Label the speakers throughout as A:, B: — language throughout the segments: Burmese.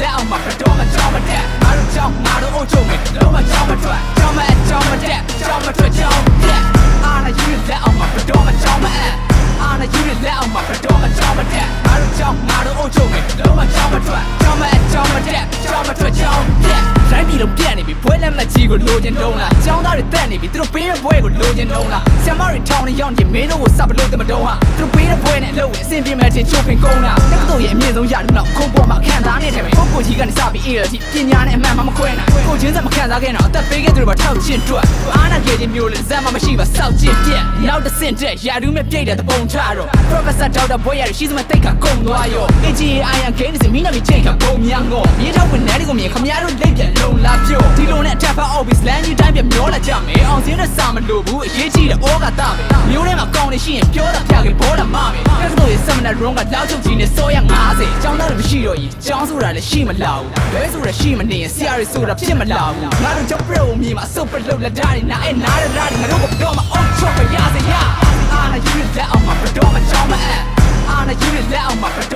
A: လက်အောင်မှာဘတော်မှကြောင်းမတက်ငါတို့ကြောင်းငါတို့အုံချုံမယ်လုံးမကြောင်းမထွက်ကြောင်းမအကြောင်းမတက်ကြောင်းမထွက်ကြောင်းတက်အာနာယူလက်အောင်မှာဘတော်မှကြောင်းမအပ်အာနာယူလက်အောင်မှာဘတော်မှကြောင်းမတက်ငါတို့ကြောင်းငါတို့အုံချုံမယ်လုံးမကြောင်းမထွက်ကြောင်းမအကြောင်းမတက်ကြောင်းမထွက်ကြောင်းတက်တိုင်းပြည်လုံးပြတ်နေပြီဘွဲလက်မကြီးကိုလိုချင်တုံးလားចောင်းသားတွေတက်နေပြီသူတို့ပေးတဲ့ဘွဲကိုလိုချင်တုံးလားဆံမတွေထောင်းနေရောက်နေမင်းတို့ကိုစပလို့တမတုံးဟာသူတို့ပေးတဲ့ဘွဲနဲ့အလုပ်ဝင်အဆင်ပြေမဲ့တင်ချိုးပင်ကုန်းလားတက်တော့ရဲ့အမြင့်ဆုံးရတဲ့နောက်ခုံပေါ်မှာခံစားနေတယ် အေးရစီပညာနဲ့အမှန်မှမခွဲနိုင်ကိုချင်းစမခံစားခဲ့တော့အသက်ပေးခဲ့သူတွေပါထောက်ချင်တွက်အားနာခဲ့ခြင်းမျိုးလေဇက်မှမရှိပါစောက်ချင်ပြက်နောက်တစ်ဆင့်တက်ရာထူးမဲ့ပြိတ်တဲ့တပုံချတော့ Professor Dr. ဘွဲရရှိစမတိတ်ကကုံသွားရော AGA Iron Game စီမင်းတို့ချိန်ကပုံမြန်ကိုမြေထောက်ဝင်တဲ့ကိုမြင်ခမရတို့လိမ့်ပြန်လုံလာပြော ဒီလိုနဲ့အထက်ဖက် office land ကြီးတိုင်းပြန်မျောလာကြမယ်အောင်စင်းနဲ့စာမလို့ဘူးအရေးကြီးတဲ့ဩကတာပဲမျိုးထဲမှာကောင်းနေရှိရင်ပြောတာဖျားခဲ့ဘောတာမမယ်တက္ကသိုလ်ရဲ့ seminar room ကလောက်ချုပ်ကြီးနဲ့စောရ90ကျောင်းသားတွေမရှိတော့ရင်ကျောင်းဆိုတာလည်းရှိမလာဘူးဘဲဆိုတာရှိမနေရင်ဆရာတွေဆိုတာဖြစ်မလာဘူးငါတို့ကြောင့်ပြို့မြေမှာစုပ်ပလုတ်လက်ဓာတ်တွေနားအဲနားရဓာတ်တွေငါတို့ကတော့မအောင်ချော့ပြရစေရအာနာယူလက်အောင်မှာဘတော်မချောင်းမအပ်အာနာယူလက်အောင်မှာဘတော်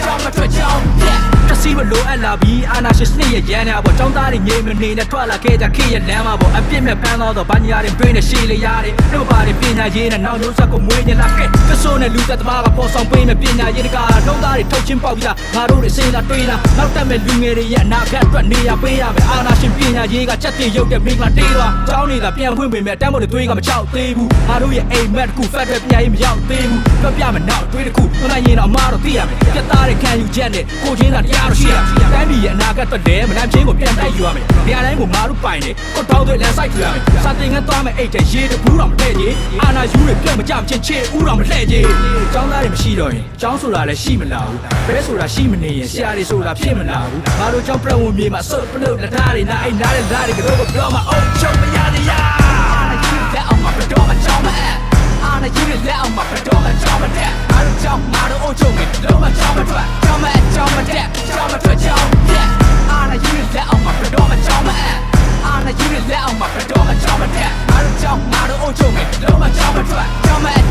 A: ချောင်းမတက်ချောင်းမထွက်ချောင်း
B: တက်တစီမလိုအပ်လာပြီးအာနာရှင်စနစ်ရဲ့ရန်နာပေါ့ចောင်းသားတွေငြိမ်မနေနဲ့ထွက်လာခဲ့ကြခေရဲ့လမ်းမှာပေါ့အပြစ်မဲ့ပန်းသောတော့ဘာညာတွေတွင်းနဲ့ရှေးလေရတယ်တို့ပါတွေပညာရေးနဲ့နောက်မျိုးဆက်ကိုမွေးနေလာခဲ့ကဆိုးနဲ့လူသက်သမားကပေါ်ဆောင်ပေးမဲ့ပညာရေးတကာလုံးသားတွေထုတ်ချင်းပေါက်ပြငါတို့တွေစေးလာတွေးလာနောက်တက်မဲ့လူငယ်တွေရဲ့အနာဂတ်အတွက်နေရာပေးရမယ်အာနာရှင်ပညာ ရေးကချက်တင်ရုပ်တဲ့မိကလာတေးသွားကျောင်းနေတာပြန်ဖွင့်ပေမဲ့တမ်းမို့တွေးကမချောက်သေးဘူးငါတို့ရဲ့အိမ်မက်တစ်ခုဖက်တဲ့ပညာရေးမရောက်သေးဘူးပြောပြမယ်နောက်တွေးတစ်ခုမနိုင်ရင်တော့အမားတော့သိရမယ်ပြတ်သားတဲ့ခံယူချက်နဲ့ကိုချင်းသာတရားတော့ရှိရတိုင်းပြည်ရဲ့အနာဂတ်အတွက်လည်းမနှမ်းချင်းကိုပြန်တိုက်ယူရမယ်နေရာတိုင်းကိုငါတို့ပိုင်တယ်ကိုတောင်းတွေလမ်းဆိုင်ထူရမယ်စာတင်ငန်းသွားမယ်အိတ်တဲ့ရေတဘူးတော့မထည့်ကြီးအာနာယူတွေပြတ်မကြမချင်းချေဦးတော့မလှည့်ကြီးចောင်းသားတွေမရှိတော့ရင်ចောင်းဆိုတာလည်းရှိမလာဘူးဘဲဆိုတာရှိမနေရင်ဆရာတွေဆိုတာဖြစ်မလာဘူးငါတို့ចောင်းပြတ်ဝင်မြေမှာစုပ်ပလုတ်လက်ထားတွေနားအိတ်နား တဲ့လားတွေကတော့ပြောမှာအုတ်ချုပ်မရတဲ့ရာအ
A: ာနာယူလက်အောင်မှာဘတော်မချောင်းမအပ်အာနာယူလက်အောင်မှာဘတော်မချောင်းမတက်ငါတို့ကြောင့်ငါတို့အုပ်ချုပ်မယ်လုံးမချောင်းမထွက်ချောင်းမအပ်ချောင်းမတက်ချောင်းမထွက်ချောင်းတက်အာနာယူလက်အောင်မှာဘတော်မချောင်းမအပ်အာနာယူလက်အောင်မှာဘတော်မချောင်းမတက်ငါတို့ကြောင့်ငါတို့အုပ်ချုပ်မယ်လုံးမချောင်းမထွက်ချောင်းမအပ်